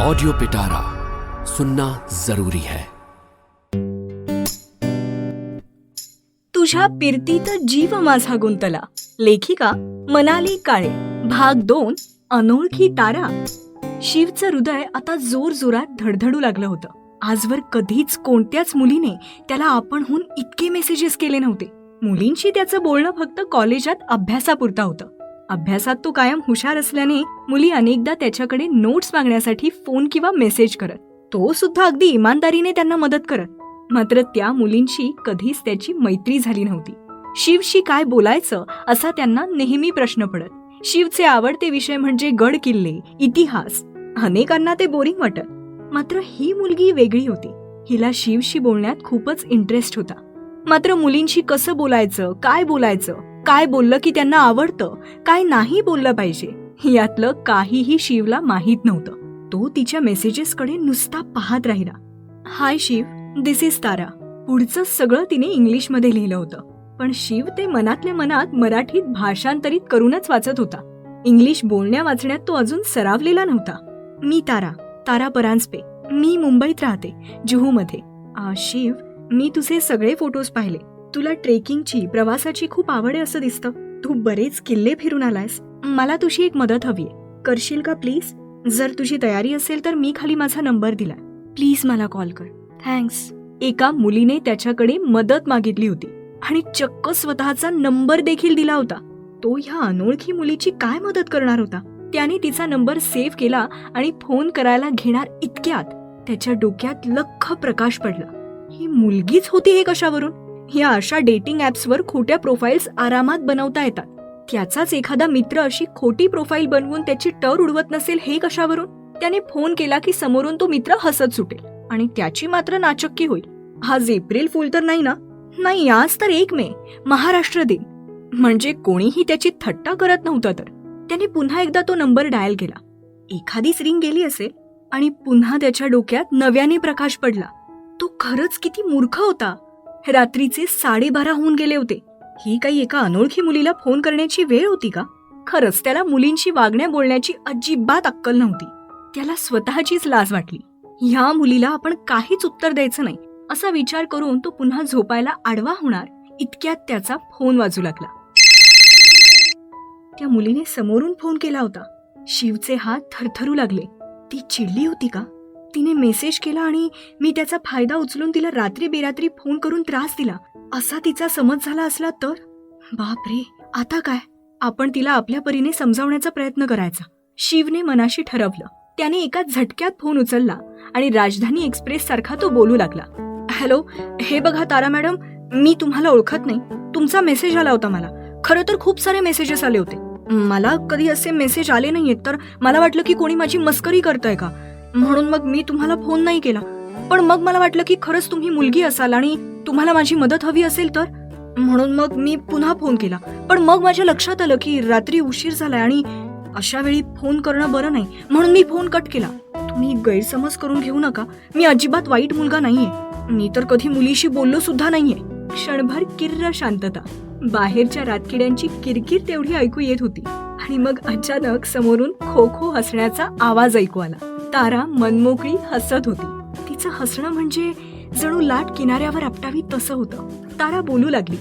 Audio पिटारा सुनना जरूरी है। तुझ्या पिरतीत जीव माझा गुंतला. लेखिका मनाली काळे. भाग दोन अनोळखी तारा. शिवचं हृदय आता जोर जोरात धडधडू लागलं होतं. आजवर कधीच कोणत्याच मुलीने त्याला आपणहून इतके मेसेजेस केले नव्हते. मुलींशी त्याचं बोलणं फक्त कॉलेजात अभ्यासापुरता होतं. अभ्यासात तो कायम हुशार असल्याने मुली अनेकदा त्याच्याकडे नोट्स मागण्यासाठी फोन किंवा मेसेज करत. तो सुद्धा अगदी इमानदारीने त्यांना मदत करत. मात्र त्या मुलींशी कधीच त्याची मैत्री झाली नव्हती. शिवशी काय बोलायचं असा त्यांना नेहमी प्रश्न पडत. शिवचे आवडते विषय म्हणजे गड किल्ले इतिहास. अनेकांना ते बोरिंग वाटत. मात्र ही मुलगी वेगळी होती. हिला शिवशी बोलण्यात खूपच इंटरेस्ट होता. मात्र मुलींशी कसं बोलायचं काय बोलायचं काय बोललं की त्यांना आवडतं काय नाही बोललं पाहिजे यातलं काहीही शिवला माहीत नव्हतं. तो तिच्या मेसेजेसकडे नुसता पाहत राहिला. Hi Shiv this is Tara. पुढचं सगळं तिने इंग्लिशमध्ये लिहिलं होतं. पण शिव ते मनातल्या मनात मराठीत भाषांतरित करूनच वाचत होता. इंग्लिश बोलण्या वाचण्यात तो अजून सरावलेला नव्हता. मी तारा तारा परांजपे. मी मुंबईत राहते जुहूमध्ये. आ, शिव मी तुझे सगळे फोटोज पाहिले. तुला ट्रेकिंगची प्रवासाची खूप आवड आहे असं दिसतं. तू बरेच किल्ले फिरून आलायस. मला तुझी एक मदत हवी आहे. करशील का प्लीज? जर तुझी तयारी असेल तर मी खाली माझा नंबर दिला प्लीज मला कॉल कर. थँक्स. एका मुलीने त्याच्याकडे मदत मागितली होती आणि चक्क स्वतःचा नंबर देखील दिला होता. तो ह्या अनोळखी मुलीची काय मदत करणार होता? त्याने तिचा नंबर सेव्ह केला आणि फोन करायला घेणार इतक्यात. त्याच्या डोक्यात लख प्रकाश पडला. ही मुलगीच होती हे कशावरून? या अशा डेटिंग ॲप्सवर खोट्या प्रोफाईल्स आरामात बनवता येतात. त्याचाच एखादा मित्र अशी खोटी प्रोफाईल बनवून त्याची टर उडवत नसेल हे कशावरून? त्याने फोन केला की समोरून तो मित्र हसत सुटेल आणि त्याची मात्र नाचक्की होईल. आज एप्रिल फुल तर नाही ना? नाही आज तर एक मे महाराष्ट्र दिन. म्हणजे कोणीही त्याची थट्टा करत नव्हतं तर. त्याने पुन्हा एकदा तो नंबर डायल केला. एखादीच रिंग गेली असेल आणि पुन्हा त्याच्या डोक्यात नव्याने प्रकाश पडला. तो खरंच किती मूर्ख होता. रात्रीचे साडेबारा होऊन गेले होते. ही काही एका अनोळखी मुलीला फोन करण्याची वेळ होती का? खरंच त्याला मुलींशी वागण्या बोलण्याची अजिबात अक्कल नव्हती. त्याला स्वतःचीच लाज वाटली. ह्या मुलीला आपण काहीच उत्तर द्यायचं नाही. असा विचार करून तो पुन्हा झोपायला आडवा होणार इतक्यात त्याचा फोन वाजू लागला. त्या मुलीने समोरून फोन केला होता. शिवचे हात थरथरू लागले. ती चिडली होती का? तिने मेसेज केला आणि मी त्याचा फायदा उचलून तिला रात्री बेरात्री फोन करून त्रास दिला. असा तिचा समज झाला असला तर? बापरे आता काय? आपण तिला आपल्या परीने समजावण्याचा प्रयत्न करायचा. शिवने मनाशी ठरवलं. त्याने एका झटक्यात फोन उचलला आणि राजधानी एक्सप्रेस सारखा तो बोलू लागला. हॅलो हे बघा तारा मॅडम मी तुम्हाला ओळखत नाही. तुमचा मेसेज आला होता मला. खरं तर खूप सारे मेसेजेस आले होते. मला कधी असे मेसेज आले नाहीयेत तर मला वाटलं की कोणी माझी मस्करी करताय का? म्हणून मग मी तुम्हाला फोन नाही केला. पण मग मला वाटलं की खरंच तुम्ही मुलगी असाल आणि तुम्हाला माझी मदत हवी असेल तर? म्हणून मग मी पुन्हा फोन केला. पण मग माझ्या लक्षात आलं की रात्री उशीर झालाय आणि अशा वेळी फोन करणं बरं नाही. म्हणून मी फोन कट केला. तुम्ही गैरसमज करून घेऊ नका. मी अजिबात वाईट मुलगा नाहीये. मी तर कधी मुलीशी बोललो सुद्धा नाहीये. क्षणभर किर्र शांतता. बाहेरच्या रातकिड्यांची किरकिर तेवढी ऐकू येत होती. आणि मग अचानक समोरून खो खो हसण्याचा आवाज ऐकू आला. तारा मनमोकळी हसत होती. तिचं हसणं म्हणजे जणू लाट किनाऱ्यावर आपटावी तसं होतं. तारा बोलू लागली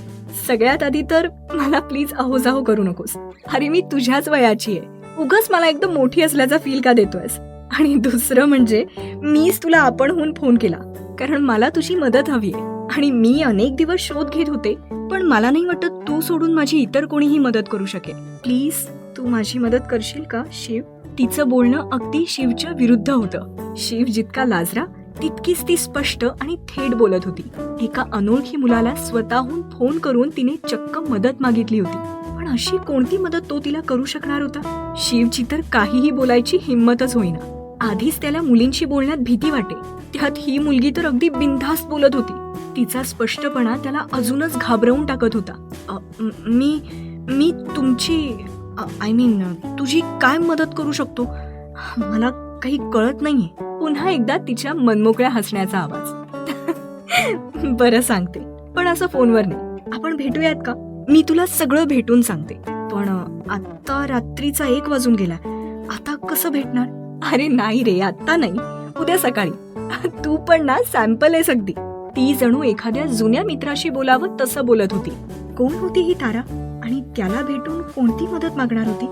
सगळ्यात आधी तर मला प्लीज अहोजाहो करू नकोस. अरे मी तुझ्याच वयाची आहे. उगाच मला एकदम मोठी असल्याचा फील का देतोयस? आणि दुसरं म्हणजे मीच तुला आपणहून फोन केला. कारण मला तुझी मदत हवी आहे. आणि मी अनेक दिवस शोध घेत होते पण मला नाही वाटत तू सोडून माझी इतर कोणीही मदत करू शकेल. प्लीज तू माझी मदत करशील का शिव? तिचं बोलणं अगदी शिवच्या विरुद्ध होतं. शिव जितका लाजरा तितकीच ती स्पष्ट आणि थेट बोलत होती. एका अनोळखी मुलाला स्वतःहून फोन करून तिने चक्क मदत मागितली होती. पण अशी कोणती मदत तो तिला करू शकणार होता? शिवची तर काहीही बोलायची हिंमतच होईना. आधीच त्याला मुलींशी बोलण्यात भीती वाटे. त्यात ही मुलगी तर अगदी बिनधास्त बोलत होती. तिचा स्पष्टपणा त्याला अजूनच घाबरवून टाकत होता. मी मी तुमची आय मीन तुझी काय मदत करू शकतो? मला काही कळत नाहीये. पुन्हा एकदा तिच्या मनमोकळ्या हसण्याचा आवाज. बरं सांगते पण असं फोनवर नाही. आपण भेटूयात का? मी तुला सगळं भेटून सांगते. पण आता रात्रीचा एक वाजून गेला. आता कसं भेटणार? अरे नाही रे आता नाही. उद्या सकाळी. तू पण ना सॅम्पल आहेस अगदी ती जणू एखाद्या जुन्या मित्राशी बोलावं तसं बोलत होती. कोण होती ही तारा? आणि त्याला भेटून कोणती मदत मागणार होती?